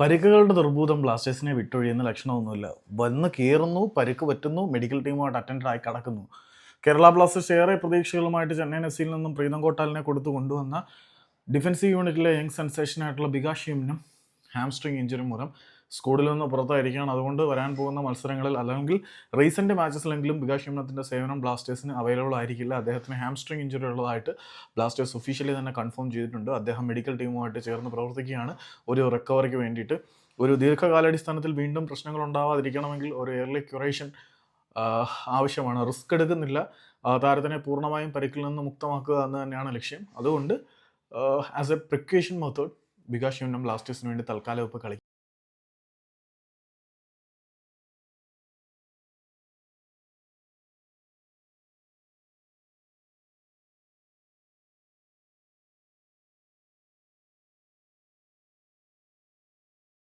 പരിക്കുകളുടെ ദുർഭൂതം ബ്ലാസ്റ്റേഴ്സിനെ വിട്ടൊഴിയുന്ന ലക്ഷണമൊന്നുമില്ല. വന്ന് കയറുന്നു പരിക്ക് പറ്റുന്നു മെഡിക്കൽ ടീമുമായിട്ട് അറ്റൻഡ് ആയി കടക്കുന്നു. കേരള ബ്ലാസ്റ്റേഴ്സ് ഏറെ പ്രതീക്ഷകളുമായിട്ട് എസ് സിയിൽ നിന്നും പ്രീതം കോട്ടാലിനെ കൊടുത്തു കൊണ്ടുവന്ന ഡിഫൻസീവ് യൂണിറ്റിലെ യങ് സെൻസേഷനായിട്ടുള്ള ബികാഷിയമിനും ഹാംസ്ട്രിങ് ഇഞ്ചുറി മൂലം സ്കൂളിൽ നിന്ന് പുറത്തായിരിക്കുകയാണ്. അതുകൊണ്ട് വരാൻ പോകുന്ന മത്സരങ്ങളിൽ അല്ലെങ്കിൽ റീസെന്റ് മാച്ചസിലെങ്കിലും ബികാഷിയമിനത്തിന്റെ സേവനം ബ്ലാസ്റ്റേഴ്സിന് അവൈലബിൾ ആയിരിക്കില്ല. അദ്ദേഹത്തിന് ഹാംസ്ട്രിങ് ഇഞ്ചുറി ഉള്ളതായിട്ട് ബ്ലാസ്റ്റേഴ്സ് ഒഫീഷ്യലി തന്നെ കൺഫേം ചെയ്തിട്ടുണ്ട്. അദ്ദേഹം മെഡിക്കൽ ടീമുമായിട്ട് ചേർന്ന് പ്രവർത്തിക്കുകയാണ്. ഒരു റിക്കവറിക്ക് വേണ്ടിയിട്ട്. ഒരു ദീർഘകാലാടിസ്ഥാനത്തിൽ വീണ്ടും പ്രശ്നങ്ങൾ ഉണ്ടാവാതിരിക്കണമെങ്കിൽ ഒരു എയർലി ക്യുറേഷൻ ആവശ്യമാണ്. റിസ്ക് എടുക്കുന്നില്ല. താരത്തിനെ പൂർണമായും പരിക്കിൽ നിന്ന് മുക്തമാക്കുക എന്ന് തന്നെയാണ് ലക്ഷ്യം. അതുകൊണ്ട് as a precaution method Vikas Yumnam ബ്ലാസ്റ്റേഴ്സിന് വേണ്ടി തൽക്കാലം ഇപ്പോൾ കളി